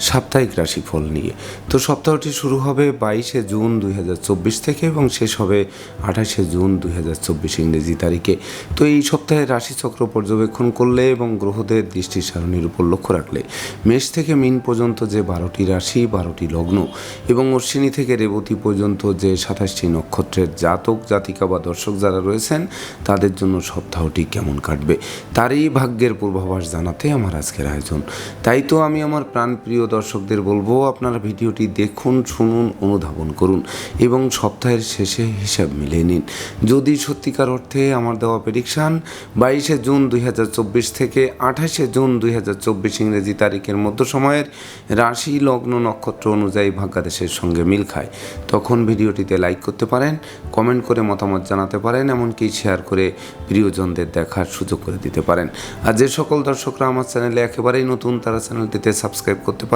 সাপ্তাহিক রাশিফল নিয়ে। তো সপ্তাহটি শুরু হবে বাইশে জুন দুই হাজার চব্বিশ থেকে এবং শেষ হবে আঠাশে জুন দুই হাজার চব্বিশ ইংরেজি তারিখে। তো এই সপ্তাহে রাশিচক্র পর্যবেক্ষণ করলে এবং গ্রহদের দৃষ্টি সারণীর উপর লক্ষ্য রাখলে মেষ থেকে মিন পর্যন্ত যে বারোটি রাশি, বারোটি লগ্ন এবং অশ্বিনী থেকে রেবতী পর্যন্ত যে সাতাশটি নক্ষত্রের জাতক, জাতিকা বা দর্শক যারা রয়েছেন, তাদের জন্য সপ্তাহটি কেমন কাটবে, তারই ভাগ্যের পূর্বাভাস জানাতে আমার আজকের আয়োজন। তাই তো আমি আমার প্রাণপ্রিয় দর্শকদের বলব, আপনারা ভিডিওটি দেখুন, শুনুন, অনুধাবন করুন এবং সপ্তাহের শেষে হিসাব মিলিয়ে নিন। যদি সত্যিকার অর্থে আমার দেওয়া প্রেডিকশান বাইশে জুন দুই হাজার চব্বিশ থেকে আঠাশে জুন দুই হাজার চব্বিশ ইংরেজি তারিখের মধ্য সময়ের রাশি, লগ্ন, নক্ষত্র অনুযায়ী ভাগ্যাদেশের সঙ্গে মিল খায়। তখন ভিডিওটিতে লাইক করতে পারেন কমেন্ট করে মতামত জানাতে পারেন, এমনকি শেয়ার করে প্রিয়জনদের দেখার সুযোগ করে দিতে পারেন। আর যে সকল দর্শকরা আমার চ্যানেলে একেবারেই নতুন, তারা চ্যানেলটিতে সাবস্ক্রাইব করতে পারেন।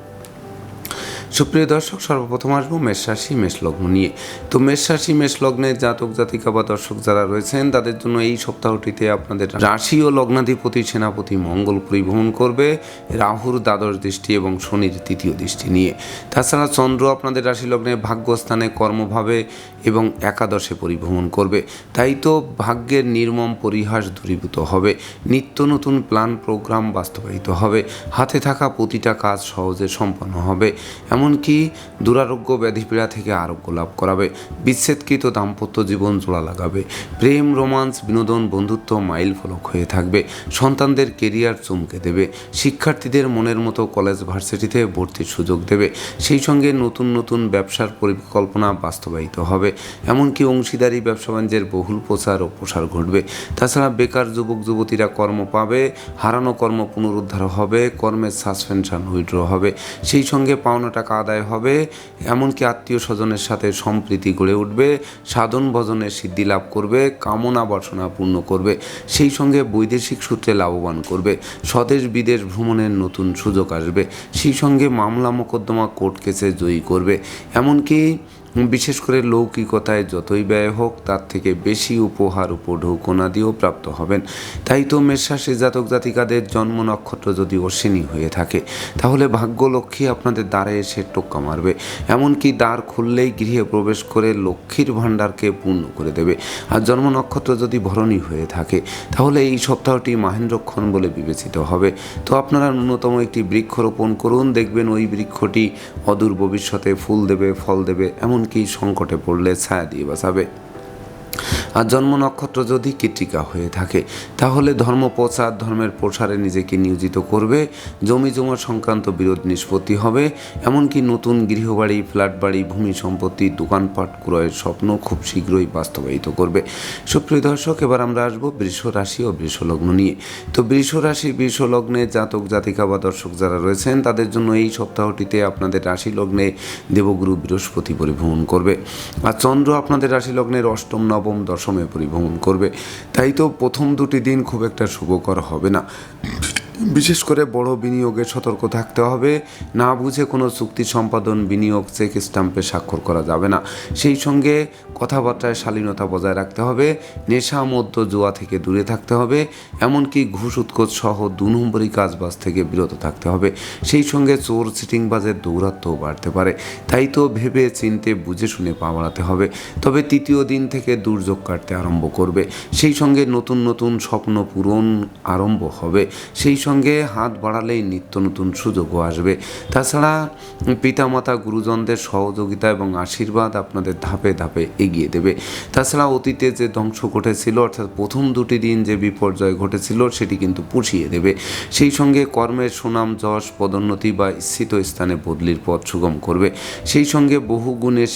সুপ্রিয় দর্শক, সর্বপ্রথম আসব মেষ রাশি, মেষ লগ্ন নিয়ে। তো মেষ রাশি, মেষ লগ্নের জাতক, জাতিকা বা দর্শক যারা রয়েছেন, তাদের জন্য এই সপ্তাহটিতে আপনাদের রাশি ও লগ্নাধিপতি সেনাপতি মঙ্গল পরিভ্রমণ করবে, রাহুর দ্বাদশ দৃষ্টি এবং শনির তৃতীয় দৃষ্টি নিয়ে। তাছাড়া চন্দ্র আপনাদের রাশি লগ্নে ভাগ্যস্থানে কর্মভাবে এবং একাদশে পরিভ্রমণ করবে। তাই তো ভাগ্যের নির্মম পরিহাস দূরীভূত হবে, নিত্য নতুন প্ল্যান, প্রোগ্রাম বাস্তবায়িত হবে, হাতে থাকা প্রতিটা কাজ সহজে সম্পন্ন হবে। এমনকি দুরারোগ্য ব্যাধিপীড়া থেকে আরোগ্য লাভ করাবে। বিচ্ছেদকৃত দাম্পত্য জীবন জোড়া লাগাবে। প্রেম, রোমান্স, বিনোদন, বন্ধুত্ব মাইল ফলক হয়ে থাকবে। সন্তানদের কেরিয়ার চমকে দেবে। শিক্ষার্থীদের মনের মতো কলেজ ভার্সিটিতে ভর্তির সুযোগ দেবে। সেই সঙ্গে নতুন নতুন ব্যবসার পরিকল্পনা বাস্তবায়িত হবে। এমনকি অংশীদারি, ব্যবসা বাণিজ্যের বহুল প্রচার ও প্রসার ঘটবে। তাছাড়া বেকার যুবক, যুবতীরা কর্ম পাবে। হারানো কর্ম পুনরুদ্ধার হবে। কর্মের সাসপেনশন উইড্র হবে। সেই সঙ্গে পাওনা টাকা আদায় হবে। এমনকি আত্মীয় স্বজনের সাথে সম্প্রীতি গড়ে উঠবে। সাধন ভজনের সিদ্ধি লাভ করবে। কামনা বাসনা পূর্ণ করবে। সেই সঙ্গে বৈদেশিক সূত্রে লাভবান করবে। স্বদেশ বিদেশ ভ্রমণের নতুন সুযোগ আসবে। সেই সঙ্গে মামলা মোকদ্দমা কোর্ট কেসে জয়ী করবে। এমনকি বিশেষ করে লৌকিকতায় যতই ব্যয় হোক, তার থেকে বেশি উপহার উপঢৌকনা দিয়েও প্রাপ্ত হবেন। তাই তো মেষরাশি জাতক জাতিকাদের জন্ম নক্ষত্র যদি অশ্বিনী হয়ে থাকে, তাহলে ভাগ্যলক্ষ্মী আপনাদের দ্বারে এসে টোক্কা মারবে। এমনকি দ্বার খুললেই গৃহে প্রবেশ করে লক্ষ্মীর ভাণ্ডারকে পূর্ণ করে দেবে। আর জন্ম নক্ষত্র যদি ভরণী হয়ে থাকে, তাহলে এই সপ্তাহটি মাহেন্দ্রক্ষণ বলে বিবেচিত হবে। তো আপনারা ন্যূনতম একটি বৃক্ষ রোপণ করুন, দেখবেন ওই বৃক্ষটি অদূর ভবিষ্যতে ফুল দেবে, ফল দেবে এমনকি সংকটে পড়লে ছায়া দিয়ে বাঁচাবে। আর জন্ম নক্ষত্র যদি কৃতিকা হয়ে থাকে, তাহলে ধর্ম প্রচার, ধর্মের প্রসারে নিজেকে নিয়োজিত করবে, জমি জমা সংক্রান্ত বিরোধ নিষ্পত্তি হবে, এমনকি নতুন গৃহবাড়ি ফ্ল্যাট বাড়ি ভূমি সম্পত্তি, দোকানপাট ক্রয়ের স্বপ্ন খুব শীঘ্রই বাস্তবায়িত করবে। সুপ্রিয় দর্শক, এবার আমরা আসব বৃষ রাশি ও বৃষ লগ্ন নিয়ে। তো বৃষ রাশি, বৃষ লগ্নে জাতক, জাতিকা বা দর্শক যারা রয়েছেন, তাদের জন্য এই সপ্তাহটিতে আপনাদের রাশি লগ্নে দেবগুরু বৃহস্পতি পরিভ্রমণ করবে। আর চন্দ্র আপনাদের রাশি লগ্নের অষ্টম, নবম দশমে পরিভ্রমণ করবে। তাই তো প্রথম দুটি দিন খুব একটা শুভকর হবে না। বিশেষ করে বড় বিনিয়োগে সতর্ক থাকতে হবে। না বুঝে কোনো চুক্তি সম্পাদন, বিনিয়োগ, চেক স্টাম্পে স্বাক্ষর করা যাবে না। সেই সঙ্গে কথাবার্তায় শালীনতা বজায় রাখতে হবে। নেশা মধ্য জুয়া থেকে দূরে থাকতে হবে। এমনকি ঘুষ, উৎকোচ সহ দু নম্বরই কাজবাজ থেকে বিরত থাকতে হবে। সেই সঙ্গে চোর সিটিংবাজের দৌরাত্ম্যও বাড়তে পারে। তাই তো ভেবে, চিনতে, বুঝে শুনে পা বাড়াতে হবে। তবে তৃতীয় দিন থেকে দুর্যোগ কাটতে আরম্ভ করবে। সেই সঙ্গে নতুন নতুন স্বপ্ন পূরণ আরম্ভ হবে। সেই সঙ্গে হাত বাড়ালেই নিত্য নতুন সুযোগও আসবে। তাছাড়া পিতামাতা, গুরুজনদের সহযোগিতা এবং আশীর্বাদ আপনাদের ধাপে ধাপে এগিয়ে দেবে। তাছাড়া অতীতে যে ধ্বংস ঘটেছিল, অর্থাৎ প্রথম দুটি দিন যে বিপর্যয় ঘটেছিল, সেটি কিন্তু পুষিয়ে দেবে। সেই সঙ্গে কর্মের সুনাম, যশ, পদোন্নতি বা স্থিত স্থানে বদলির পথ সুগম করবে। সেই সঙ্গে বহু গুণের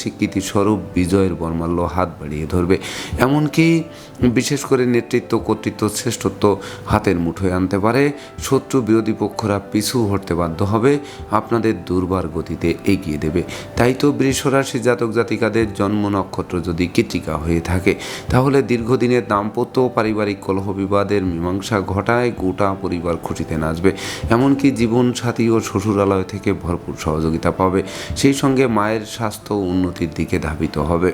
বিজয়ের বর্মাল্য হাত বাড়িয়ে ধরবে। এমনকি বিশেষ করে নেতৃত্ব, কর্তৃত্ব, শ্রেষ্ঠত্ব হাতের মুঠোয় আনতে পারে। শত্রু বিরোধী পক্ষরা পিছু হটতে বাধ্য হবে। আপনাদের দুর্বার গতিতে এগিয়ে দেবে। তাই তো বৃষরাশি জাতক জাতিকাদের জন্ম নক্ষত্র যদি কৃতিকা হয়ে থাকে, তাহলে দীর্ঘদিনের দাম্পত্য পারিবারিক কলহ বিবাদের মীমাংসা ঘটায় গোটা পরিবার খুশিতে নাচবে। এমনকি জীবন সাথী ও শ্বশুরালয় থেকে ভরপুর সহযোগিতা পাবে। সেই সঙ্গে মায়ের স্বাস্থ্য উন্নতির দিকে ধাবিত হবে।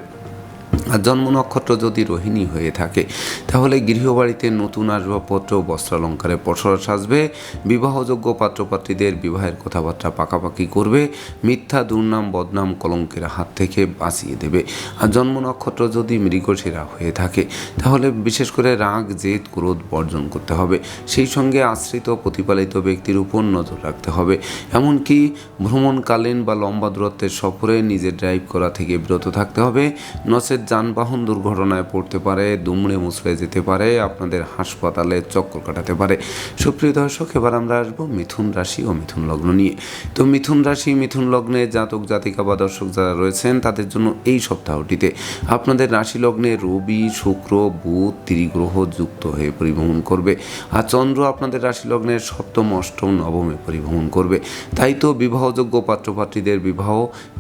জন্ম নক্ষত্র যদি রোহিণী হয়ে থাকে, তাহলে গৃহবাড়িতে নতুন আসবাবপত্র, বস্ত্রালঙ্কারে পসরা সাজবে, বিবাহযোগ্য পাত্রপাত্রীদের বিবাহের কথাবার্তা পাকাপাকি করবে, মিথ্যা, দুর্নাম, বদনাম, কলঙ্কের হাত থেকে বাঁচিয়ে দেবে। আর জন্ম নক্ষত্র যদি মৃগশিরা হয়ে থাকে, তাহলে বিশেষ করে রাগ, জেদ, ক্রোধ বর্জন করতে হবে। সেই সঙ্গে আশ্রিত, প্রতিপালিত ব্যক্তির উপর নজর রাখতে হবে। এমনকি ভ্রমণকালীন বা লম্বা দূরত্বের সফরে নিজের ড্রাইভ করা থেকে বিরত থাকতে হবে। নচেত যানবাহন দুর্ঘটনায় পড়তে পারে, দুমড়ে মুচড়ে যেতে পারে, আপনাদের হাসপাতালে চক্কর কাটাতে পারে। সুপ্রিয় দর্শক, এবার আমরা আসব মিথুন রাশি ও মিথুন লগ্ন নিয়ে। তো মিথুন রাশি, মিথুন লগ্নে জাতক, জাতিকা বা দর্শক যারা রয়েছেন, তাদের জন্য এই সপ্তাহটিতে আপনাদের রাশি লগ্নে রবি, শুক্র, বুধ, ত্রিগ্রহ যুক্ত হয়ে পরিভ্রমণ করবে। আর চন্দ্র আপনাদের রাশি লগ্নের সপ্তম, অষ্টম, নবমে পরিভ্রমণ করবে। তাই তো বিবাহযোগ্য পাত্রপাত্রীদের বিবাহ,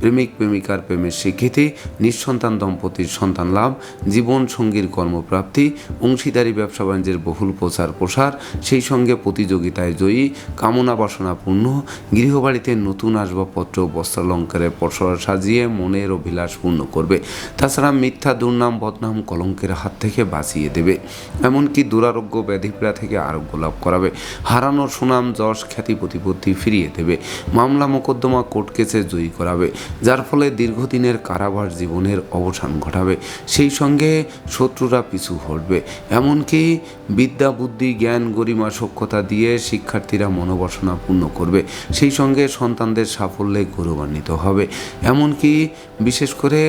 প্রেমিক, প্রেমিকার প্রেমের স্বীকৃতি, নিঃসন্তান দম্পতির সন্তান লাভ, জীবন সঙ্গীর কর্মপ্রাপ্তি, অংশীদারি ব্যবসা বাণিজ্যের বহুল প্রচার প্রসার, সেই সঙ্গে প্রতিযোগিতায় জয়ী, কামনা বাসনা পূর্ণ, গৃহবাড়িতে নতুন আসবাবপত্র, বস্ত্রালঙ্কারে পসরা সাজিয়ে মনের অভিলাষ পূর্ণ করবে। তাছাড়া মিথ্যা, দুর্নাম, বদনাম কলঙ্কের হাত থেকে বাঁচিয়ে দেবে। এমনকি দুরারোগ্য ব্যাধিপীড়া থেকে আরোগ্য লাভ করাবে। হারানো সুনাম, যশ, খ্যাতি, প্রতিপত্তি ফিরিয়ে দেবে। মামলা মোকদ্দমা কোর্ট কেসে জয়ী করাবে। যার ফলে দীর্ঘদিনের কারাবার জীবনের অবসান ঘটাবে। সেই সঙ্গে শত্রুরা পিছু হটবে। এমনকি বিদ্যা, বুদ্ধি, জ্ঞান, গরিমা, সক্ষতা দিয়ে শিক্ষার্থীরা মনোবাসনা পূর্ণ করবে। সেই সঙ্গে সন্তানদের সাফল্যে গৌরবান্বিত হবে। এমনকি বিশেষ করে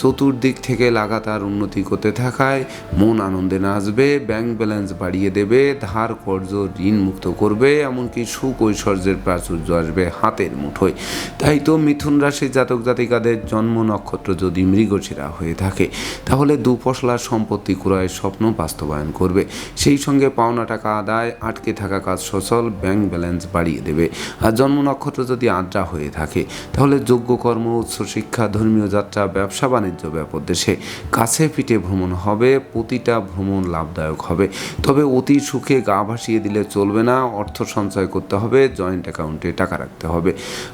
চতুর্দিক থেকে লাগাতার উন্নতি করতে থাকায় মন আনন্দে নাচবে ব্যাংক ব্যালেন্স বাড়িয়ে দেবে, ধার কর্জ ঋণ মুক্ত করবে, এমনকি সুখ ঐশ্বর্যের প্রাচুর্য আসবে হাতের মুঠোয়। তাই তো মিথুন রাশির জাতক জাতিকাদের জন্ম নক্ষত্র যদি মৃগশিরা হয়ে থাকে, তাহলে দুপশলার সম্পত্তি ক্রয়ের স্বপ্ন বাস্তবায়ন করবে। সেই সঙ্গে পাওনা টাকা আদায়, আটকে থাকা কাজ সচল ব্যাংক ব্যালেন্স বাড়িয়ে দেবে। আর জন্ম নক্ষত্র যদি আদ্রা হয়ে থাকে, তাহলে যোগ্য কর্ম, উচ্চ শিক্ষা, ধর্মীয় যাত্রা, ব্যবসা, বাণিজ্য, ব্যাপক দেশে কাছে পিঠে ভ্রমণ হবে, প্রতিটা ভ্রমণ লাভদায়ক হবে। তবে অতি সুখে গা ভাসিয়ে দিলে চলবে না, অর্থ সঞ্চয় করতে হবে জয়েন্ট অ্যাকাউন্টে টাকা রাখতে হবে।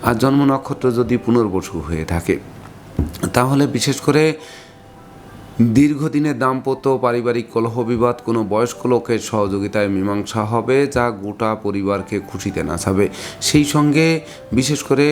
আর জন্ম নক্ষত্র যদি পুনর্বসু হয়ে থাকে, তাহলে বিশেষ করে দীর্ঘদিনের দাম্পত্য, পারিবারিক কলহ বিবাদ, কোনো বয়স্ক লোকের সহযোগিতায় মীমাংসা হবে, যা গোটা পরিবারকে খুশিতে নাচাবে। সেই সঙ্গে বিশেষ করে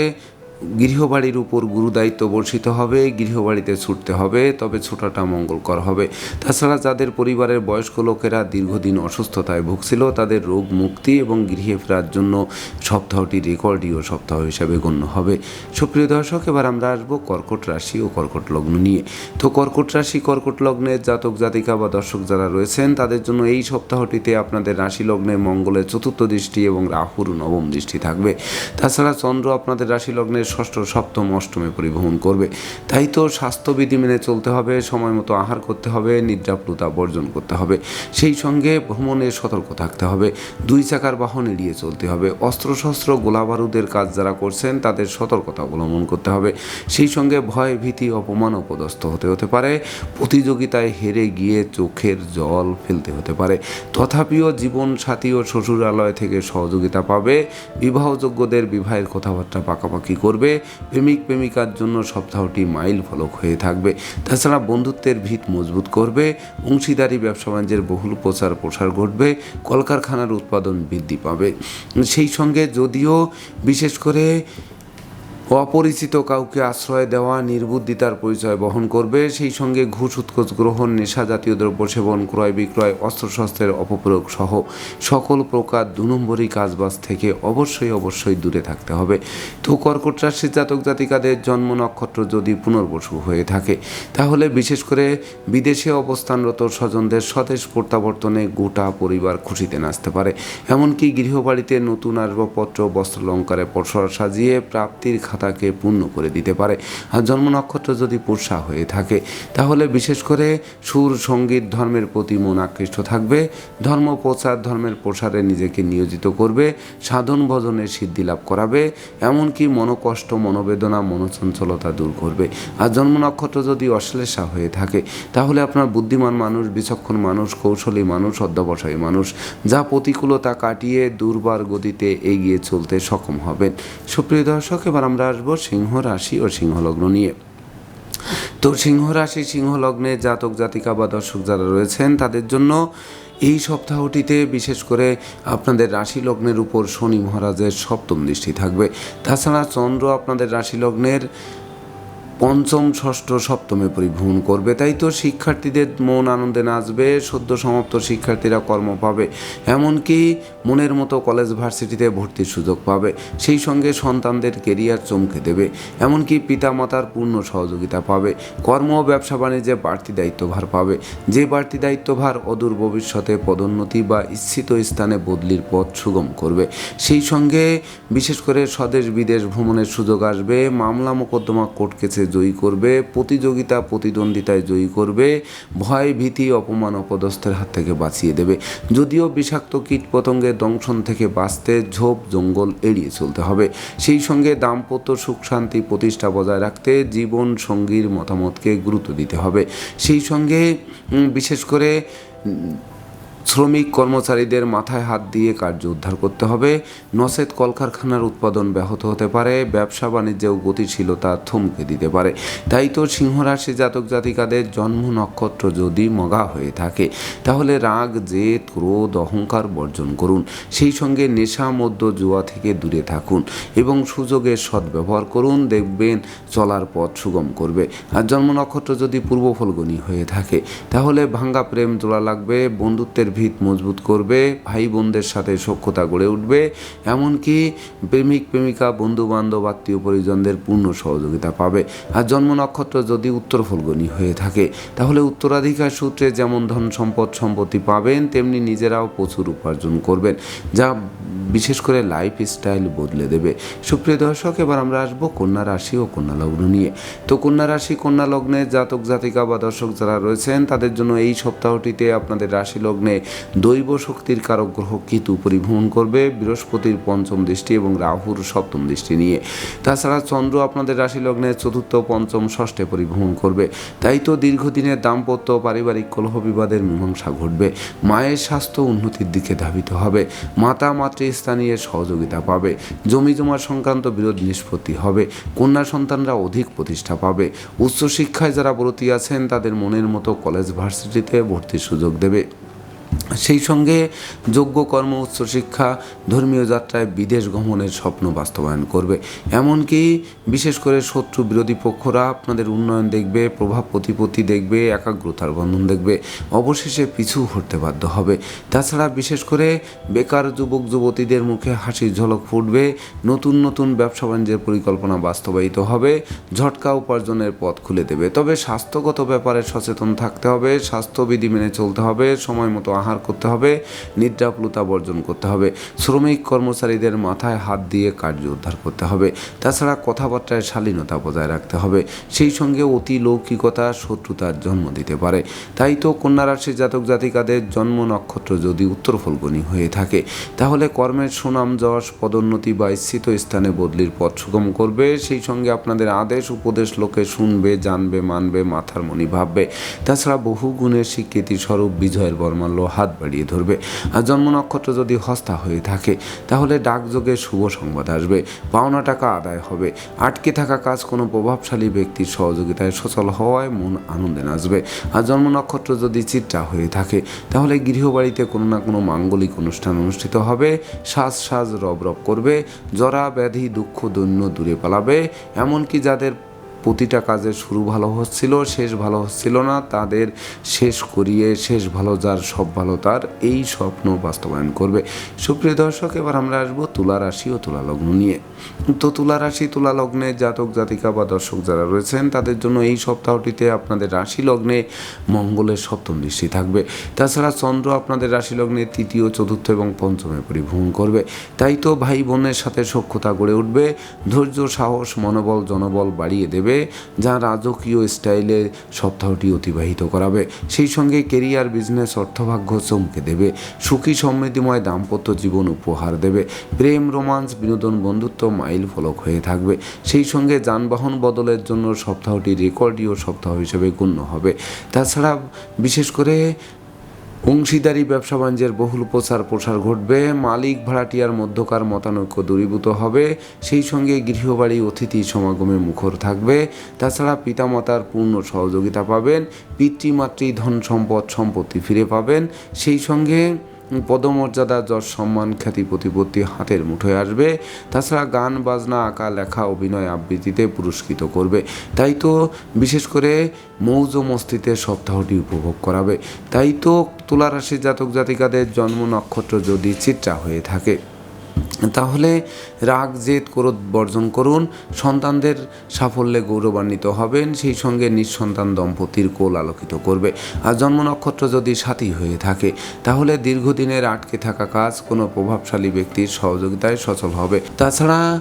গৃহবাড়ির উপর গুরুদায়িত্ব বর্ষিত হবে, গৃহবাড়িতে ছুটতে হবে, তবে ছোটাটা মঙ্গলকর হবে। তাছাড়া যাদের পরিবারের বয়স্ক লোকেরা দীর্ঘদিন অসুস্থতায় ভুগছিল, তাদের রোগ মুক্তি এবং গৃহে ফেরার জন্য সপ্তাহটি রেকর্ডীয় সপ্তাহ হিসাবে গণ্য হবে। সুপ্রিয় দর্শক, এবার আমরা আসব কর্কট রাশি ও কর্কট লগ্ন নিয়ে। তো কর্কট রাশি, কর্কট লগ্নের জাতক জাতিকা বা দর্শক যারা রয়েছেন, তাদের জন্য এই সপ্তাহটিতে আপনাদের রাশি লগ্নে মঙ্গলের চতুর্থ দৃষ্টি এবং রাহুর নবম দৃষ্টি থাকবে। তাছাড়া চন্দ্র আপনাদের রাশি লগ্নের ষষ্ঠ, সপ্তম, অষ্টমে পরিবহন করবে। তাই তো স্বাস্থ্যবিধি মেনে চলতে হবে, সময় মতো আহার করতে হবে নিদ্রাপ্লুতা বর্জন করতে হবে। সেই সঙ্গে ভ্রমণে সতর্ক থাকতে হবে, দুই চাকার বাহন এড়িয়ে চলতে হবে। অস্ত্রশস্ত্র, গোলাবারুদের কাজ যারা করছেন, তাদের সতর্কতা অবলম্বন করতে হবে। সেই সঙ্গে ভয়, ভীতি, অপমান অপদস্থ হতে হতে পারে, প্রতিযোগিতায় হেরে গিয়ে চোখের জল ফেলতে হতে পারে। তথাপিও জীবন সাথী ও শ্বশুরালয় থেকে সহযোগিতা পাবে, বিবাহযোগ্যদের বিবাহের কথাবার্তা পাকাপাকি করবে প্রেমিক প্রেমিকার জন্য সপ্তাহটি মাইল ফলক হয়ে থাকবে। তাছাড়া বন্ধুত্বের ভিত মজবুত করবে, অংশীদারি, ব্যবসা বাণিজ্যের বহুল প্রচার প্রসার ঘটবে, কলকারখানার উৎপাদন বৃদ্ধি পাবে। সেই সঙ্গে যদিও বিশেষ করে অপরিচিত কাউকে আশ্রয় দেওয়া, নির্বুদ্ধিতার পরিচয় বহন করবে, সেই সঙ্গে ঘুষ উৎকোচ গ্রহণ, নেশা জাতীয় দ্রব্য সেবন, ক্রয় বিক্রয়, অস্ত্রশস্ত্রের অপপ্রয়োগ সহ সকল প্রকার দু নম্বরী কাজবাজ থেকে অবশ্যই অবশ্যই দূরে থাকতে হবে। তো কর্কট রাশির জাতক জাতিকাদের জন্ম নক্ষত্র যদি পুনর্বসু হয়ে থাকে, তাহলে বিশেষ করে বিদেশে অবস্থানরত স্বজনদের স্বদেশ প্রত্যাবর্তনে গোটা পরিবার খুশিতে নাচতে পারে। এমনকি গৃহবাড়িতে নতুন আসবাবপত্র বস্ত্রালঙ্কারে পসরা সাজিয়ে প্রাপ্তির খাতাকে পূর্ণ করে দিতে পারে। আর জন্ম নক্ষত্র যদি পুষা হয়ে থাকে, তাহলে বিশেষ করে সুর, সংগীত, ধর্মের প্রতি মন আকৃষ্ট থাকবে। ধর্ম, প্রচার, ধর্মের প্রসারে নিজেকে নিয়োজিত করবে। সাধন, ভজনের সিদ্ধি লাভ করাবে। এমনকি মনোকষ্ট, মনোবেদনা, মনোচঞ্চলতা দূর করবে। আর জন্ম নক্ষত্র যদি অশ্লেষা হয়ে থাকে, তাহলে আপনার বুদ্ধিমান মানুষ, বিচক্ষণ মানুষ, কৌশলী মানুষ, অধ্যবসায়ী মানুষ, যা প্রতিকূলতা কাটিয়ে দুর্বার গতিতে এগিয়ে চলতে সক্ষম হবেন। সুপ্রিয় দর্শক, এবার আমরা আসব সিংহ রাশি ও সিংহলগ্ন নিয়ে। তো সিংহ রাশি, সিংহ লগ্নে জাতক, জাতিকা বা দর্শক যারা রয়েছেন, তাদের জন্য এই সপ্তাহটিতে বিশেষ করে আপনাদের রাশি লগ্নের উপর শনি মহারাজের সপ্তম দৃষ্টি থাকবে। তাছাড়া চন্দ্র আপনাদের রাশি লগ্নের পঞ্চম, ষষ্ঠ, সপ্তমে পরিভ্রমণ করবে। তাই তো শিক্ষার্থীদের মন আনন্দে নাচবে, সদ্য সমাপ্ত শিক্ষার্থীরা কর্ম পাবে, এমনকি মনের মতো কলেজ ভার্সিটিতে ভর্তির সুযোগ পাবে। সেই সঙ্গে সন্তানদের কেরিয়ার চমকে দেবে, এমনকি পিতামাতার পূর্ণ সহযোগিতা পাবে। কর্ম ও ব্যবসা বাণিজ্যে বাড়তি দায়িত্বভার পাবে। যে বাড়তি দায়িত্বভার অদূর ভবিষ্যতে পদোন্নতি বা ইচ্ছিত স্থানে বদলির পথ সুগম করবে। সেই সঙ্গে বিশেষ করে স্বদেশ বিদেশ ভ্রমণের সুযোগ আসবে। মামলা মোকদ্দমা কোর্ট কেসে জয়ী করবে, প্রতিযোগিতা, প্রতিদ্বন্দ্বিতায় জয়ী করবে, ভয়, ভীতি, অপমান অপদস্থের হাত থেকে বাঁচিয়ে দেবে। যদিও বিষাক্ত কীট পতঙ্গের দংশন থেকে বাঁচতে ঝোপ জঙ্গল এড়িয়ে চলতে হবে। সেই সঙ্গে দাম্পত্য সুখ শান্তি প্রতিষ্ঠা বজায় রাখতে জীবন সঙ্গীর মতামতকে গুরুত্ব দিতে হবে। সেই সঙ্গে বিশেষ করে শ্রমিক কর্মচারীদের মাথায় হাত দিয়ে কার্য উদ্ধার করতে হবে। নসেদ কলকারখানার উৎপাদন ব্যাহত হতে পারে, ব্যবসা বাণিজ্যেও গতিশীলতা থমকে দিতে পারে। তাই তো সিংহরাশি জাতক জাতিকাদের জন্ম নক্ষত্র যদি মগা হয়ে থাকে, তাহলে রাগ, জেদ, ক্রোধ, অহংকার বর্জন করুন। সেই সঙ্গে নেশা মধ্য জুয়া থেকে দূরে থাকুন এবং সুযোগের সদ্ব্যবহার করুন। দেখবেন চলার পথ সুগম করবে। আর জন্ম নক্ষত্র যদি পূর্ব ফলগুনি হয়ে থাকে, তাহলে ভাঙ্গা প্রেম জোড়া লাগবে, বন্ধুত্বের ভিত মজবুত করবে ভাই বোনদের সাথে সখ্যতা গড়ে উঠবে, এমনকি প্রেমিক, প্রেমিকা বন্ধু বান্ধব আত্মীয় পরিজনদের পূর্ণ সহযোগিতা পাবে। আর জন্ম নক্ষত্র যদি উত্তর ফলগুনি হয়ে থাকে, তাহলে উত্তরাধিকার সূত্রে যেমন ধন সম্পদ, সম্পত্তি পাবেন, তেমনি নিজেরাও প্রচুর উপার্জন করবেন, যা বিশেষ করে লাইফ স্টাইল বদলে দেবে। সুপ্রিয় দর্শক, এবার আমরা আসব কন্যা রাশি ও কন্যা লগ্ন নিয়ে। তো কন্যা রাশি, কন্যা লগ্নে জাতক জাতিকা বা দর্শক যারা রয়েছেন, তাদের জন্য এই সপ্তাহটিতে আপনাদের রাশি লগ্নে দৈব শক্তির কারক গ্রহ কেতু পরিভ্রমণ করবে বৃহস্পতির পঞ্চম দৃষ্টি এবং রাহুর সপ্তম দৃষ্টি নিয়ে। তাছাড়া চন্দ্র আপনাদের রাশি লগ্নে চতুর্থ, পঞ্চম, ষষ্ঠে পরিভ্রমণ করবে। তাই তো দীর্ঘদিনের দাম্পত্য পারিবারিক কলহ বিবাদের মীমাংসা ঘটবে। মায়ের স্বাস্থ্য উন্নতির দিকে ধাবিত হবে। মাতা মাতৃস্থানীয় সহযোগিতা পাবে। জমি জমা সংক্রান্ত বিরোধ নিষ্পত্তি হবে। কন্যা সন্তানরা অধিক প্রতিষ্ঠা পাবে। উচ্চশিক্ষায় যারা ব্রতী আছেন, তাদের মনের মতো কলেজ ভার্সিটিতে ভর্তির সুযোগ দেবে। সেই সঙ্গে যোগ্য কর্ম উচ্চশিক্ষা ধর্মীয় যাত্রায় বিদেশ গমনের স্বপ্ন বাস্তবায়ন করবে। এমনকি বিশেষ করে শত্রু বিরোধী পক্ষরা আপনাদের উন্নয়ন দেখবে, প্রভাব প্রতিপত্তি দেখবে, একাগ্রতার বন্ধন দেখবে। অবশেষে পিছু হতে বাধ্য হবে। তাছাড়া বিশেষ করে বেকার যুবক, যুবতীদের মুখে হাসির ঝলক ফুটবে। নতুন নতুন ব্যবসা বাণিজ্যের পরিকল্পনা বাস্তবায়িত হবে। ঝটকা উপার্জনের পথ খুলে দেবে। তবে স্বাস্থ্যগত ব্যাপারে সচেতন থাকতে হবে। স্বাস্থ্যবিধি মেনে চলতে হবে। সময় মতো আহার করতে হবে, নিদ্রাপ্লুতা বর্জন করতে হবে, শ্রমিক কর্মচারীদের মাথায় হাত দিয়ে কার্য উদ্ধার করতে হবে, তাছাড়া কথাবার্তায় শালীনতা বজায় রাখতে হবে, সেই সঙ্গে অতি লৌকিকতা শত্রুতার জন্ম দিতে পারে। তাই তো কন্যা রাশির জাতক জাতিকাদের জন্ম নক্ষত্র যদি উত্তর ফলগুনি হয়ে থাকে, তাহলে কর্মের সুনাম যশ, পদোন্নতি বা ইচ্ছিত স্থানে বদলির পথ সুগম করবে, সেই সঙ্গে আপনাদের আদেশ উপদেশ লোকে শুনবে, জানবে, মানবে, মাথার মনি ভাববে। তাছাড়া বহু গুণের স্বীকৃতি স্বরূপ বিজয়ের বর্মাল্য হাত বাড়িয়ে ধরবে। আর জন্ম নক্ষত্র যদি হস্তা হয়ে থাকে, তাহলে ডাকযোগে শুভ সংবাদ আসবে। পাওনা টাকা আদায় হবে। আটকে থাকা কাজ কোনো প্রভাবশালী ব্যক্তির সহযোগিতায় সচল হওয়ায় মন আনন্দে নাচবে। আর জন্ম নক্ষত্র যদি চিত্রা হয়ে থাকে, তাহলে গৃহবাড়িতে কোনো না কোনো মাঙ্গলিক অনুষ্ঠান অনুষ্ঠিত হবে। সাজ সাজ রব রব করবে। জরা, ব্যাধি, দুঃখ, দৈন্য দূরে পালাবে। এমনকি যাদের প্রতিটা কাজের শুরু ভালো হচ্ছিল, শেষ ভালো হচ্ছিল না। তাদের শেষ করিয়ে, শেষ ভালো যার, সব ভালো তার, এই স্বপ্ন বাস্তবায়ন করবে। সুপ্রিয় দর্শক, এবার আমরা আসব তুলা রাশি ও তুলা লগ্ন নিয়ে। তো তুলা রাশি, তুলা লগ্নে জাতক, জাতিকা বা দর্শক যারা রয়েছেন, তাদের জন্য এই সপ্তাহটিতে আপনাদের রাশি লগ্নে মঙ্গলের সপ্তম দৃষ্টি থাকবে। তাছাড়া চন্দ্র আপনাদের রাশি লগ্নে তৃতীয়, চতুর্থ এবং পঞ্চমে পরিভ্রমণ করবে। তাই তো ভাই বোনের সাথে সখ্যতা গড়ে উঠবে। ধৈর্য, সাহস, মনোবল, জনবল বাড়িয়ে দেবে। যা রাজকীয় স্টাইলে সপ্তাহটি অতিবাহিত করাবে। সেই সঙ্গে কেরিয়ার, বিজনেস, অর্থভাগ্য চমকে দেবে। সুখী, সমৃদ্ধিময়, দাম্পত্য জীবন উপহার দেবে। প্রেম, রোমান্স, বিনোদন, বন্ধুত্ব মাইল ফলক হয়ে থাকবে। সেই সঙ্গে যানবাহন বদলের জন্য সপ্তাহটি রেকর্ডীয় সপ্তাহ হিসেবে গণ্য হবে। তাছাড়া বিশেষ করে অংশীদারি ব্যবসা বাণিজ্যের বহুল প্রচার প্রসার ঘটবে। মালিক ভাড়াটিয়ার মধ্যকার মতানৈক্য দূরীভূত হবে। সেই সঙ্গে গৃহবাড়ি অতিথি সমাগমে মুখর থাকবে। তাছাড়া পিতামাতার পূর্ণ সহযোগিতা পাবেন। পিতৃমাতৃ ধন সম্পদ সম্পত্তি ফিরে পাবেন। সেই সঙ্গে পদমর্যাদা যশ সম্মান খ্যাতি প্রতিপত্তি হাতের মুঠোয় আসবে। তাছাড়া গান, বাজনা, আঁকা, লেখা, অভিনয় আবৃত্তিতে পুরস্কৃত করবে। তাই তো বিশেষ করে মৌজ মস্তিতে সপ্তাহটি উপভোগ করাবে। তাই তো তুলারাশি জাতক জাতিকাদের জন্ম নক্ষত্র যদি চিত্রা হয়ে থাকে। তাহলে রাগ, জেদ, ক্রোধ বর্জন করুন। সন্তানদের সাফল্যে গৌরবান্বিত হবেন। সেই সঙ্গে নিঃসন্তান দম্পতির কোল আলোকিত করবে। আর জন্ম নক্ষত্র যদি সাথী হয়ে থাকে, তাহলে দীর্ঘদিনের আটকে থাকা কাজ কোনো প্রভাবশালী ব্যক্তির সহযোগিতায় সচল হবে। তাছাড়া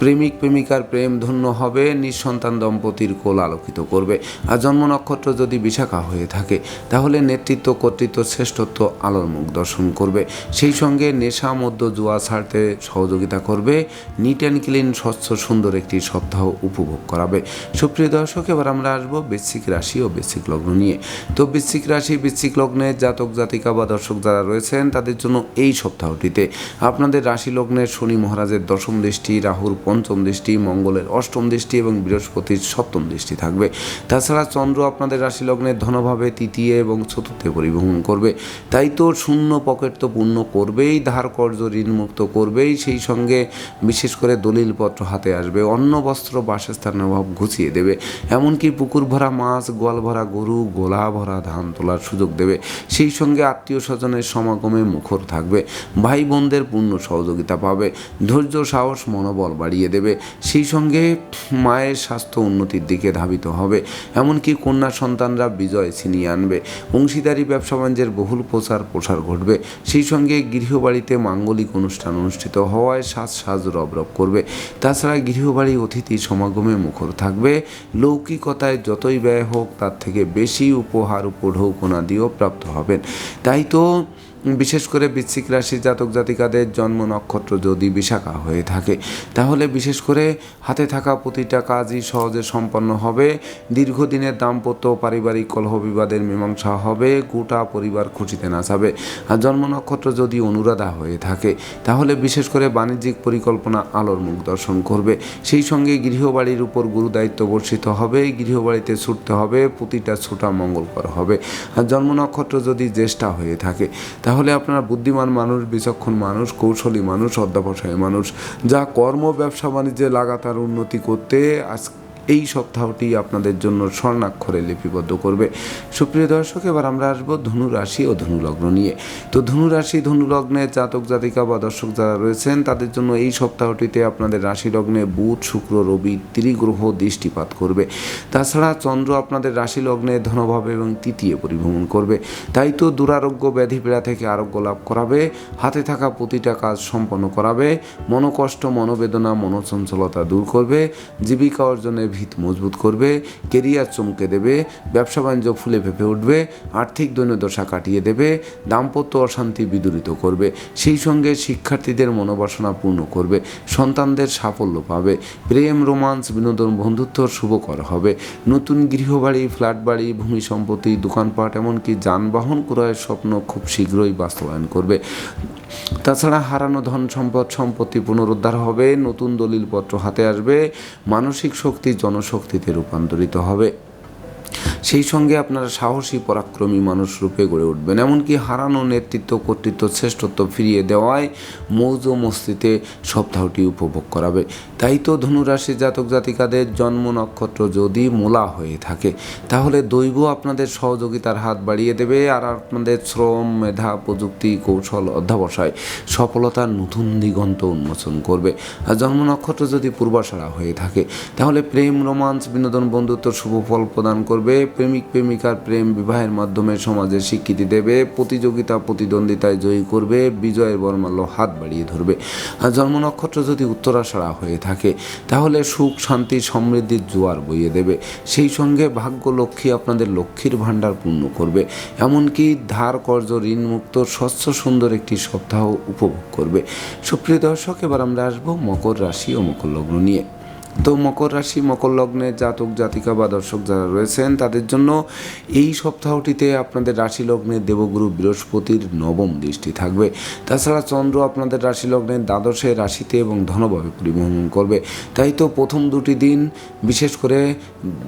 প্রেমিক প্রেমিকার প্রেম ধন্য হবে, নিঃসন্তান দম্পতির কোল আলোকিত করবে। আর জন্ম নক্ষত্র যদি বিশাখা হয়ে থাকে, তাহলে নেতৃত্ব, কর্তৃত্ব, শ্রেষ্ঠত্ব, আলোর মুখ দর্শন করবে। সেই সঙ্গে নেশা মধ্য জুয়া ছাড়তে সহযোগিতা করবে। নিট অ্যান্ড ক্লিন, স্বচ্ছ, সুন্দর একটি সপ্তাহ উপভোগ করাবে। সুপ্রিয় দর্শক, এবার আমরা আসব বৃশ্চিক রাশি ও বৃশ্চিক লগ্ন নিয়ে। তো বৃশ্চিক রাশি, বৃশ্চিক লগ্নে জাতক, জাতিকা বা দর্শক যারা রয়েছেন, তাদের জন্য এই সপ্তাহটিতে আপনাদের রাশি লগ্নের শনি মহারাজের দশম দৃষ্টি, রাহুর পঞ্চম দৃষ্টি, মঙ্গলের অষ্টম দৃষ্টি এবং বৃহস্পতির সপ্তম দৃষ্টি থাকবে। তাছাড়া চন্দ্র আপনাদের রাশি লগ্নের ধনভাবে তৃতীয় এবং চতুর্থে পরিভ্রমণ করবে। তাই তো শূন্য পকেট তো পূর্ণ করবেই, ধার কর্য ঋণমুক্ত করবেই, সেই সঙ্গে বিশেষ করে দলিলপত্র হাতে আসবে, অন্ন, বস্ত্র বাসস্থানের অভাব ঘুচিয়ে দেবে। এমনকি পুকুর ভরা মাছ, গোয়াল ভরা গরু, গোলা ভরা ধান তোলার সুযোগ দেবে। সেই সঙ্গে আত্মীয় স্বজনের সমাগমে মুখর থাকবে। ভাই বোনদের পূর্ণ সহযোগিতা পাবে। ধৈর্য, সাহস, মনোবল বাড়িয়ে দেবে। সেই সঙ্গে মায়ের স্বাস্থ্য উন্নতির দিকে ধাবিত হবে। এমনকি কন্যা সন্তানরা বিজয় ছিনিয়ে আনবে। অংশীদারি ব্যবসা বাণিজ্যের বহুল প্রচার প্রসার ঘটবে। সেই সঙ্গে গৃহবাড়িতে মাঙ্গলিক অনুষ্ঠান অনুষ্ঠিত হওয়ায় সাজ সাজ রব রব করবে। তাছাড়া গৃহবাড়ি অতিথি সমাগমে মুখর থাকবে। লৌকিকতায় যতই ব্যয় হোক, তার থেকে বেশি উপহার উপঢৌকনা দিয়েও প্রাপ্ত হবেন। তাই তো বিশেষ করে বৃশ্চিক রাশির জাতক জাতিকাদের জন্ম নক্ষত্র যদি বিশাখা হয়ে থাকে, তাহলে বিশেষ করে হাতে থাকা প্রতিটা কাজই সহজে সম্পন্ন হবে। দীর্ঘদিনের দাম্পত্য পারিবারিক কলহ বিবাদের মীমাংসা হবে, গোটা পরিবার খুশিতে নাচাবে। আর জন্ম নক্ষত্র যদি অনুরাধা হয়ে থাকে, তাহলে বিশেষ করে বাণিজ্যিক পরিকল্পনা আলোর মুখ দর্শন করবে। সেই সঙ্গে গৃহবাড়ির উপর গুরু দায়িত্ব বর্ষিত হবে, গৃহবাড়িতে ছুটতে হবে, প্রতিটা ছুটা মঙ্গলকর হবে। আর জন্ম নক্ষত্র যদি জ্যেষ্ঠা হয়ে থাকে, তাহলে আপনারা বুদ্ধিমান মানুষ, বিচক্ষণ মানুষ, কৌশলী মানুষ অধ্যাপসায় মানুষ। যা কর্ম, ব্যবসা, বাণিজ্যে লাগাতার উন্নতি করতে আজ এই সপ্তাহটি আপনাদের জন্য স্বর্ণাক্ষরে লিপিবদ্ধ করবে। সুপ্রিয় দর্শক, এবার আমরা আসব ধনু রাশি ও ধনুলগ্ন নিয়ে। তো ধনু রাশি ধনু জাতক, জাতিকা বা দর্শক যারা রয়েছেন, তাদের জন্য এই সপ্তাহটিতে আপনাদের রাশি লগ্নে বুধ, শুক্র, রবি ত্রিগ্রহ দৃষ্টিপাত করবে। তাছাড়া চন্দ্র আপনাদের রাশি লগ্নে ধনভাবে এবং তৃতীয় পরিভ্রমণ করবে। তাই তো দুরারোগ্য ব্যাধি পীড়া থেকে আরোগ্য লাভ করাবে, হাতে থাকা প্রতিটা কাজ সম্পন্ন করাবে, মনোকষ্ট, মনোবেদনা, মনোচঞ্চলতা দূর করবে, জীবিকা অর্জনের ভিত মজবুত করবে, কেরিয়ার চমকে দেবে, ব্যবসা বাণিজ্য ফুলে ফেপে উঠবে, আর্থিক দৈন্যদশা কাটিয়ে দেবে, দাম্পত্য অশান্তি বিদূরিত করবে, সেই সঙ্গে শিক্ষার্থীদের মনোবাসনা পূর্ণ করবে, সন্তানদের সাফল্য পাবে, প্রেম, রোমান্স, বিনোদন, বন্ধুত্ব শুভকর হবে, নতুন গৃহবাড়ি, ফ্ল্যাট বাড়ি, ভূমি সম্পত্তি, দোকানপাট, এমনকি যানবাহন ক্রয়ের স্বপ্ন খুব শীঘ্রই বাস্তবায়ন করবে। তাছাড়া হারানো ধন সম্পদ, সম্পত্তি পুনরুদ্ধার হবে, নতুন দলিলপত্র হাতে আসবে, মানসিক শক্তি জনশক্তিতে রূপান্তরিত হবে। সেই সঙ্গে আপনারা সাহসী, পরাক্রমী মানুষ রূপে গড়ে উঠবেন। এমনকি হারানো নেতৃত্ব, কর্তৃত্ব, শ্রেষ্ঠত্ব ফিরিয়ে দেওয়ায় মৌজ মস্তিতে সপ্তাহটি উপভোগ করাবে। তাই তো ধনুরাশি জাতক জাতিকাদের জন্ম নক্ষত্র যদি মূলা হয়ে থাকে, তাহলে দৈব আপনাদের সহযোগিতার হাত বাড়িয়ে দেবে আর আপনাদের শ্রম, মেধা, প্রযুক্তি, কৌশল, অধ্যাবসায় সফলতার নতুন দিগন্ত উন্মোচন করবে। আর জন্ম নক্ষত্র যদি পূর্বাশারা হয়ে থাকে, তাহলে প্রেম, রোমান্স, বিনোদন, বন্ধুত্ব, শুভ ফল প্রদান করবে। প্রেমিক প্রেমিকার প্রেম বিবাহের মাধ্যমে সমাজের স্বীকৃতি দেবে, প্রতিযোগিতা, প্রতিদ্বন্দ্বিতায় জয়ী করবে, বিজয়ের বর্মাল্য হাত বাড়িয়ে ধরবে। আর জন্ম নক্ষত্র যদি উত্তরাশারা হয়ে থাকে, তাহলে সুখ, শান্তি, সমৃদ্ধির জোয়ার বইয়ে দেবে। সেই সঙ্গে ভাগ্য লক্ষ্মী আপনাদের লক্ষ্মীর ভাণ্ডার পূর্ণ করবে। এমনকি ধার কর্য ঋণমুক্ত স্বচ্ছ সুন্দর একটি সপ্তাহ উপভোগ করবে। সুপ্রিয় দর্শক, এবার আমরা আসব মকর রাশি ও মকর লগ্ন নিয়ে। তো মকর রাশি, মকর লগ্নের জাতক, জাতিকা বা দর্শক যারা রয়েছেন, তাদের জন্য এই সপ্তাহটিতে আপনাদের রাশি লগ্নের দেবগুরু বৃহস্পতির নবম দৃষ্টি থাকবে। তাছাড়া চন্দ্র আপনাদের রাশি লগ্নের দ্বাদশে রাশিতে এবং ধনভাবে পরিভ্রমণ করবে। তাই তো প্রথম দুটি দিন বিশেষ করে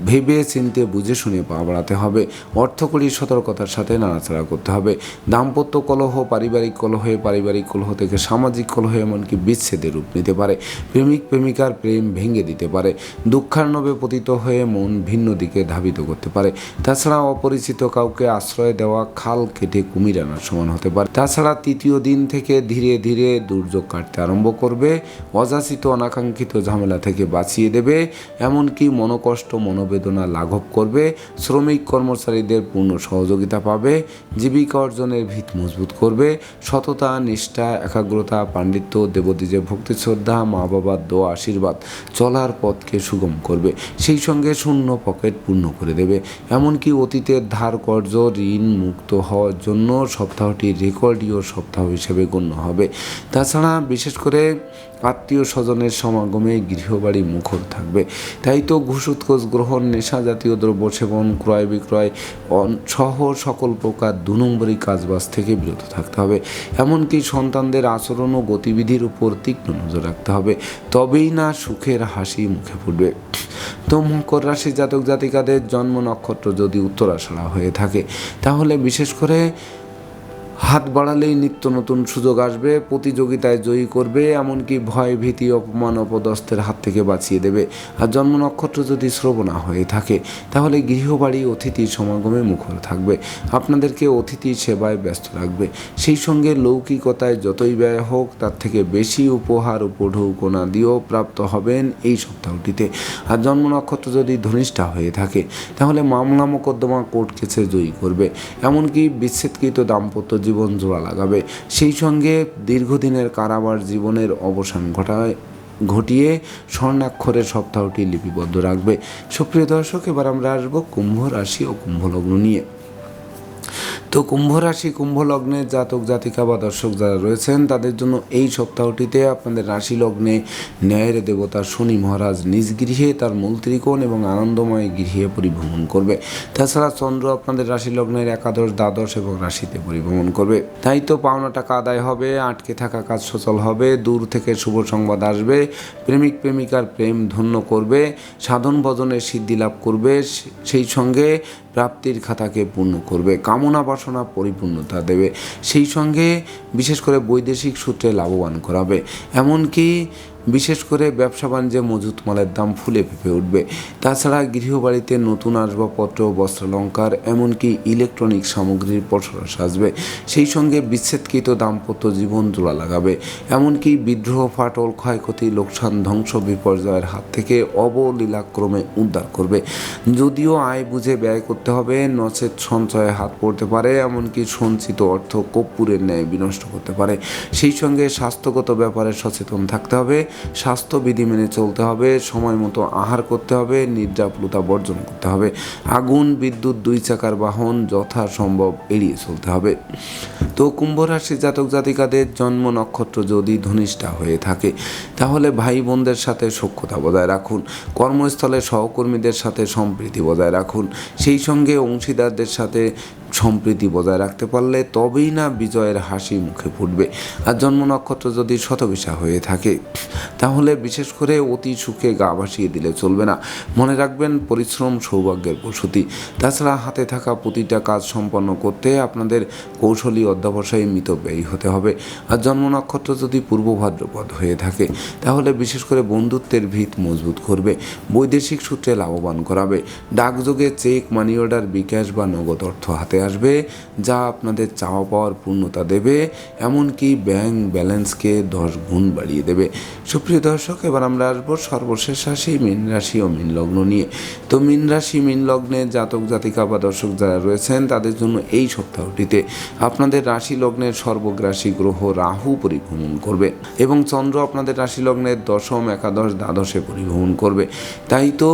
ভেবে, চিনতে, বুঝে, শুনে পা বাড়াতে হবে। অর্থকরী সতর্কতার সাথে নাড়াচাড়া করতে হবে। দাম্পত্য কলহ, পারিবারিক কলহে, পারিবারিক কলহ থেকে সামাজিক কলহ এমনকি বিচ্ছেদের রূপ নিতে পারে। প্রেমিক, প্রেমিকার প্রেম ভেঙে দিতে পারে। দুঃখার্ণবে পতিত হয়ে মন ভিন্ন দিকে ধাবিত করতে পারে। তাছাড়া অপরিচিত কাউকে আশ্রয় দেওয়া খাল কেটে কুমির আনার সমান হতে পারে। তাছাড়া তৃতীয় দিন থেকে ধীরে ধীরে দুর্যোগ কাটতে আরম্ভ করবে। অযাচিত অনাকাঙ্ক্ষিত ঝামেলা থেকে বাঁচিয়ে দেবে। এমনকি মনোকষ্ট, মনোবেদনা লাঘব করবে। শ্রমিক কর্মচারীদের পূর্ণ সহযোগিতা পাবে। জীবিকা অর্জনের ভিত মজবুত করবে। সততা, নিষ্ঠা, একাগ্রতা, পাণ্ডিত্য দেবদ্বীজের ভক্তি, শ্রদ্ধা মা বাবার দোয়া, আশীর্বাদ, চলার পথকে সুগম করবে, সেই সঙ্গে শূন্য পকেট পূর্ণ করে দেবে। এমনকি অতীতের ধার কর্য ঋণ মুক্ত হওয়ার জন্য সপ্তাহটি রেকর্ডীয় সপ্তাহ হিসেবে গণ্য হবে। তাছাড়া বিশেষ করে আত্মীয় স্বজনের সমাগমে গৃহবাড়ি মুখর থাকবে। তাই তো ঘুষ উৎকোচ গ্রহণ, নেশা জাতীয় দ্রব্য সেবন, ক্রয় বিক্রয় সহ সকল প্রকার দু নম্বরী কাজবাজ থেকে বিরত থাকতে হবে। এমনকি সন্তানদের আচরণ ও গতিবিধির উপর তীক্ষ্ণ নজর রাখতে হবে। তবেই না সুখের হাসি মুখে ফুটবে তো মকর রাশি জাতক জাতিকাদের জন্ম নক্ষত্র যদি উত্তরাষাঢ়া হয়ে থাকে, তাহলে বিশেষ করে হাত বাড়ালেই নিত্য নতুন সুযোগ আসবে, প্রতিযোগিতায় জয়ী করবে, এমনকি ভয়, ভীতি, অপমান, অপদস্থের হাত থেকে বাঁচিয়ে দেবে। আর জন্ম নক্ষত্র যদি শ্রবণা হয়ে থাকে, তাহলে গৃহবাড়ি অতিথির সমাগমে মুখর থাকবে। আপনাদেরকে অতিথি সেবায় ব্যস্ত রাখবে। সেই সঙ্গে লৌকিকতায় যতই ব্যয় হোক, তার থেকে বেশি উপহার উপঢৌকনা দিয়েও প্রাপ্ত হবেন এই সপ্তাহটিতে। আর জন্ম নক্ষত্র যদি ধনিষ্ঠা হয়ে থাকে, তাহলে মামলা মোকদ্দমা কোর্ট কেসে জয়ী করবে। এমনকি বিচ্ছেদকৃত দাম্পত্য জীবন জোড়া লাগাবে। সেই সঙ্গে দীর্ঘদিনের কারাবার জীবনের অবসান ঘটায়, ঘটিয়ে স্বর্ণাক্ষরের সপ্তাহটি লিপিবদ্ধ রাখবে। সুপ্রিয় দর্শক, এবার আমরা আসব কুম্ভ রাশি ও কুম্ভ লগ্ন নিয়ে। তো কুম্ভ রাশি, কুম্ভ লগ্নের জাতক, জাতিকা বা দর্শক যারা রয়েছেন, তাদের জন্য এই সপ্তাহটিতে আপনাদের রাশি লগ্নে ন্যায়ের দেবতা শনি মহারাজ নিজ গৃহে তার মূল ত্রিকোণ এবং আনন্দময় গৃহে পরিভ্রমণ করবে। তাছাড়া চন্দ্র আপনাদের রাশি লগ্নের একাদশ, দ্বাদশ এবং রাশিতে পরিভ্রমণ করবে। তাই তো পাওনা টাকা আদায় হবে, আটকে থাকা কাজ সচল হবে, দূর থেকে শুভ সংবাদ আসবে, প্রেমিক, প্রেমিকার প্রেম ধন্য করবে, সাধন ভজনের সিদ্ধি লাভ করবে সেই সঙ্গে প্রাপ্তির খাতাকে পূর্ণ করবে। কামনা বাসনা পরিপূর্ণতা দেবে। সেই সঙ্গে বিশেষ করে বৈদেশিক সূত্রে লাভবান করাবে। এমনকি বিশেষ করে ব্যবসা বাণিজ্যে মজুত মালের দাম ফুলে ফেঁপে উঠবে। তাছাড়া গৃহবাড়িতে নতুন আসবাবপত্র, বস্ত্রালঙ্কার, এমনকি ইলেকট্রনিক সামগ্রীর পসরা সাজবে। সেই সঙ্গে বিচ্ছেদকৃত দাম্পত্য জীবন জোড়া লাগাবে। এমনকি বিদ্রোহ, ফাটল, ক্ষয়ক্ষতি, লোকসান, ধ্বংস, বিপর্যয়ের হাত থেকে অবলীলাক্রমে উদ্ধার করবে। যদিও আয় বুঝে ব্যয় করতে হবে, নচেত সঞ্চয়ে হাত পড়তে পারে, এমনকি সঞ্চিত অর্থ কর্পূরের ন্যায় বিনষ্ট করতে পারে। সেই সঙ্গে স্বাস্থ্যগত ব্যাপারে সচেতন থাকতে হবে স্বাস্থ্যবিধি মেনে চলতে হবে, সময় মতো আহার করতে হবে নিদ্রাপ্লুতা বর্জন করতে হবে। আগুন, বিদ্যুৎ, দুই চাকার বাহন যথাসম্ভব এড়িয়ে চলতে হবে। তো কুম্ভ রাশি জাতক জাতিকাদের জন্ম নক্ষত্র যদি ধনিষ্ঠা হয়ে থাকে, তাহলে ভাই বোনদের সাথে সক্ষতা বজায় রাখুন, কর্মস্থলে সহকর্মীদের সাথে সম্প্রীতি বজায় রাখুন। সেই সঙ্গে অংশীদারদের সাথে সম্প্রীতি বজায় রাখতে পারলে তবেই না বিজয়ের হাসি মুখে ফুটবে। আর জন্ম নক্ষত্র যদি শতবিশা হয়ে থাকে, তাহলে বিশেষ করে অতি সুখে গা ভাসিয়ে দিলে চলবে না। মনে রাখবেন, পরিশ্রম সৌভাগ্যের প্রসূতি। তাছাড়া হাতে থাকা প্রতিটা কাজ সম্পন্ন করতে আপনাদের কৌশলী অধ্যাবসায়ী মিতব্যয়ী হতে হবে। আর জন্ম নক্ষত্র যদি পূর্ব ভাদ্রপদ হয়ে থাকে, তাহলে বিশেষ করে বন্ধুত্বের ভিত মজবুত করবে, বৈদেশিক সূত্রে লাভবান করাবে। ডাকযোগে চেক মানি অর্ডার বিকাশ বা নগদ অর্থ হাতে আসবে, যা আপনাদের চাওয়া পাওয়ার পূর্ণতা দেবে, এমনকি ব্যাংক ব্যালেন্সকে দশ গুণ বাড়িয়ে দেবে। সুপ্রিয় দর্শক, এবার আমরা আসব সর্বশেষ রাশি, মীন রাশি ও মীন লগ্ন নিয়ে। তো মীন রাশি, মীন লগ্নে জাতক, জাতিকা বা দর্শক যারা রয়েছেন, তাদের জন্য এই সপ্তাহটিতে আপনাদের রাশি লগ্নের সর্বগ্রাসী গ্রহ রাহু পরিভ্রমণ করবে এবং চন্দ্র আপনাদের রাশি লগ্নের দশম, একাদশ, দ্বাদশে পরিভ্রমণ করবে। তাই তো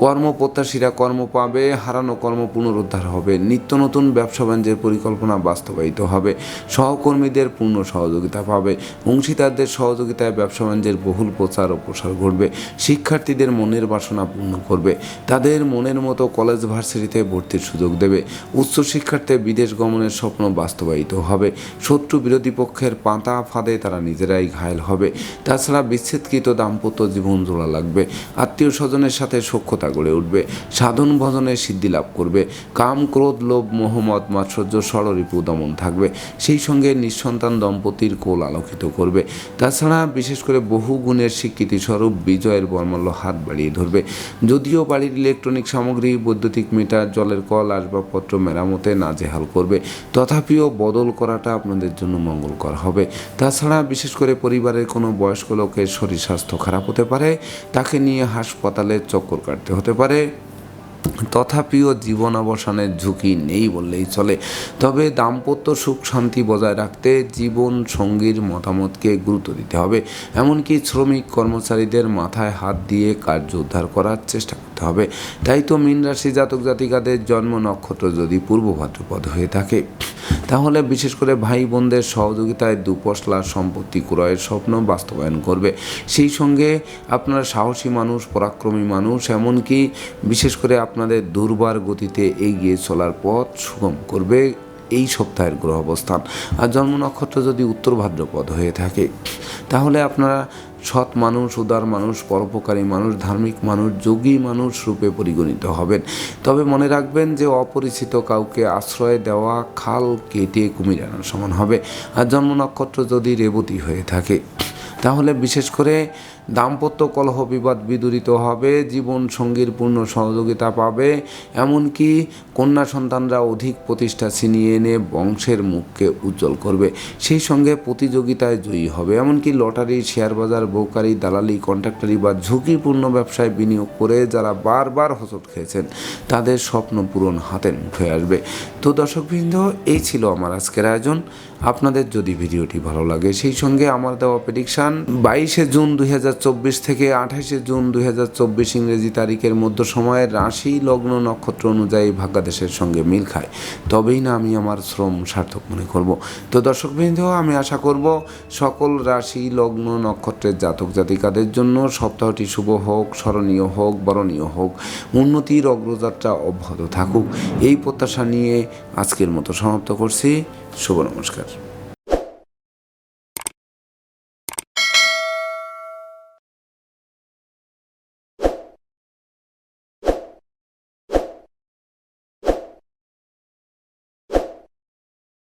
কর্মপ্রত্যাশীরা কর্ম পাবে, হারানো কর্ম পুনরুদ্ধার হবে। নিত্য নতুন ব্যবসা বাণিজ্যের পরিকল্পনা বাস্তবায়িত হবে। সহকর্মীদের পূর্ণ সহযোগিতা পাবে। অংশীদারদের সহযোগিতায় ব্যবসা বাণিজ্যের বহুল প্রচার ও প্রসার ঘটবে। শিক্ষার্থীদের মনের বাসনা পূর্ণ করবে। তাদের মনের মতো কলেজ ভার্সিটিতে ভর্তির সুযোগ দেবে। উচ্চ উচ্চশিক্ষার্থে বিদেশ গমনের স্বপ্ন বাস্তবায়িত হবে। শত্রু বিরোধী পক্ষের পাতা ফাঁদে তারা নিজেরাই ঘায়েল হবে। তাছাড়া বিচ্ছেদকৃত দাম্পত্য জীবন জোড়া লাগবে। আত্মীয় স্বজনের সাথে সখ্যতা গড়ে উঠবে, সাধন ভজনে সিদ্ধি লাভ করবে, কাম, ক্রোধ, লোভ মোহাম্মদ মাৎসর্য, ষড়রিপু দমন থাকবে, সেই সঙ্গে নিঃসন্তান দম্পতির কোল আলোকিত করবে। তাছাড়া বিশেষ করে বহু গুণের স্বীকৃতি স্বরূপ বিজয়ের বর্মাল্য হাত বাড়িয়ে ধরবে। যদিও বাড়ির ইলেকট্রনিক সামগ্রী, বৈদ্যুতিক মিটার, জলের কল, আসবাবপত্র মেরামতে নাজেহাল করবে, তথাপিও বদল করাটা আপনাদের জন্য মঙ্গলকর হবে। তাছাড়া বিশেষ করে পরিবারের কোনো বয়স্ক লোকের শরীর স্বাস্থ্য খারাপ হতে পারে, তাকে নিয়ে হাসপাতালে চক্কর কাটতে হতে পারে। তথাপিও জীবন অবসানের ঝুঁকি নেই বললেই চলে। তবে দাম্পত্য সুখ শান্তি বজায় রাখতে জীবন সঙ্গীর মতামতকে গুরুত্ব দিতে হবে। এমনকি শ্রমিক কর্মচারীদের মাথায় হাত দিয়ে কার্য উদ্ধার করার চেষ্টা করতে হবে। তাই তো মীন রাশি জাতক জাতিকাদের জন্ম নক্ষত্র যদি পূর্ব ভাদ্রপদ হয়ে থাকে, তাহলে বিশেষ করে ভাই বোনদের সহযোগিতায় দুপশলা সম্পত্তি ক্রয়ের স্বপ্ন বাস্তবায়ন করবে। সেই সঙ্গে আপনার সাহসী মানুষ, পরাক্রমী মানুষ, এমনকি বিশেষ করে আপনাদের দুর্বার গতিতে এগিয়ে চলার পথ সুগম করবে এই সপ্তাহের গ্রহ অবস্থান। আর জন্ম নক্ষত্র যদি উত্তর ভাদ্রপদ হয়ে থাকে, তাহলে আপনারা সৎ মানুষ, উদার মানুষ, পরোপকারী মানুষ, ধার্মিক মানুষ, যোগী মানুষ রূপে পরিগণিত হবেন। তবে মনে রাখবেন যে অপরিচিত কাউকে আশ্রয় দেওয়া খাল কেটে কুমির আনার সমান হবে। আর জন্ম নক্ষত্র যদি রেবতী হয়ে থাকে, তাহলে বিশেষ করে দাম্পত্য কলহ বিবাদ বিদূরিত হবে, জীবন সঙ্গীর পূর্ণ সহযোগিতা পাবে, এমনকি কন্যা সন্তানরা অধিক প্রতিষ্ঠা ছিনিয়ে এনে বংশের মুখকে উজ্জ্বল করবে। সেই সঙ্গে প্রতিযোগিতায় জয়ী হবে, এমনকি লটারি, শেয়ার বাজার বৌকারি দালালি, কন্ট্রাক্টারি বা ঝুঁকিপূর্ণ ব্যবসায় বিনিয়োগ করে যারা বারবার হোঁচট খেয়েছেন, তাদের স্বপ্ন পূরণ হাতের মুঠে আসবে। তো দর্শকবৃন্দ, এই ছিল আমার আজকের আয়োজন। আপনাদের যদি ভিডিওটি ভালো লাগে, সেই সঙ্গে আমার দেওয়া প্রেডিকশান বাইশে জুন দুই চব্বিশ থেকে আঠাশে জুন দু হাজার চব্বিশ ইংরেজি তারিখের মধ্য সময়ে রাশি লগ্ন নক্ষত্র অনুযায়ী ভাগ্যাদেশের সঙ্গে মিল খায়। তবেই না আমি আমার শ্রম সার্থক মনে করব। তো দর্শকবৃন্দ আমি আশা করব সকল রাশি লগ্ন নক্ষত্রের জাতক জাতিকাদের জন্য সপ্তাহটি শুভ হোক, স্মরণীয় হোক, বরণীয় হোক, উন্নতির অগ্রযাত্রা অব্যাহত থাকুক। এই প্রত্যাশা নিয়ে আজকের মতো সমাপ্ত করছি। শুভ নমস্কার।